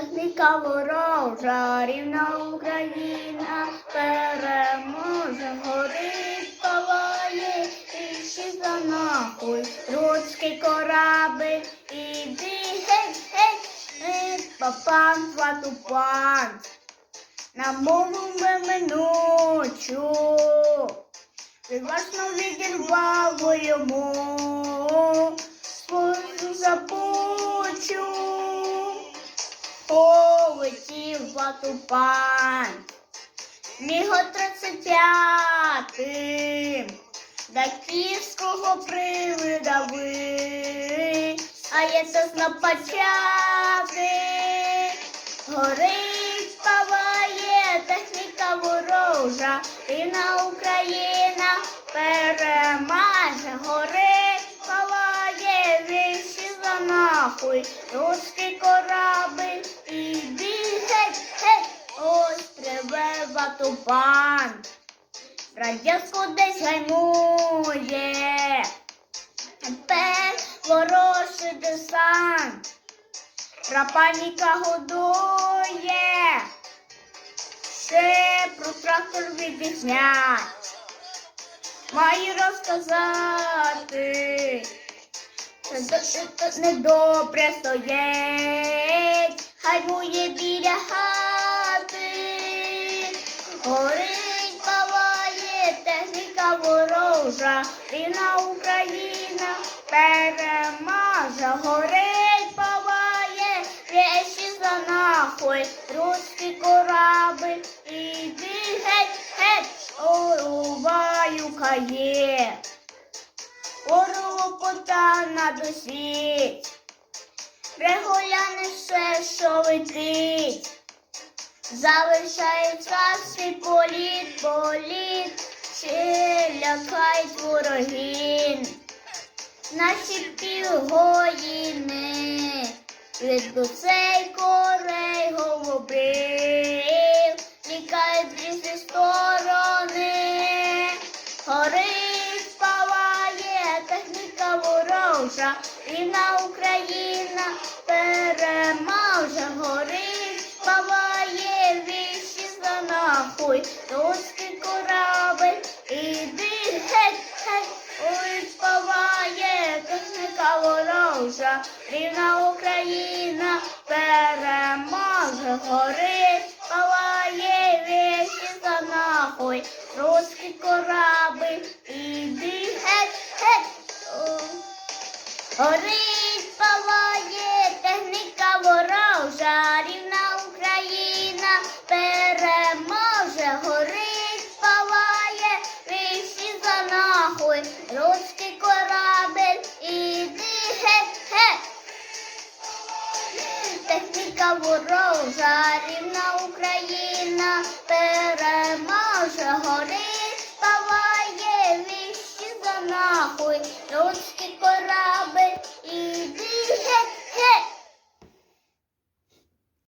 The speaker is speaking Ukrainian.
техніка ворожа, рівна Україна переможе, горить, палає, і ще за нахуй, руський корабель, іди геть, геть, геть, папан, сватупан, на мову минучу. Відважно відірвало йому Полетів батупан, міго тридцять п'ятим, до київського привидави, а я це почати. Горить, палає техніка ворожа, рівна Україна перемаже, горить, палає, віші за нахуй, руський корабель, іди геть, геть, ось триве батупан, радянську десь гаймує, тепер ворожий десант. Рапаніка годує, ще про трактор відізнять. Маю розказати, це недобре стоїть, хай моє біля хати. Горить, палає, техніка ворожа, рівна Україна переможе, горить, палає, речі за нахуй, руський корабель, іди геть, геть, урубаю кає. Орлопота на досі, регуляне все, що летить. Залишається свій політ, політ, ще лякають ворогін. Наші півгоїни від гусей ворожа, рівна Україна переможе, горить, палає віші за нахуй, руський корабель, іди геть, геть, ой, палає техніка ворожа, рівна Україна переможе, горить, палає віші за нахуй, руський корабель, Горить, техніка ворожа, рівна Україна переможе, горить, палає, вищі за нахуй, руський корабель, іди геть, геть. Техніка ворожа, рівна Україна переможе, горить, палає, вищі за нахуй, руський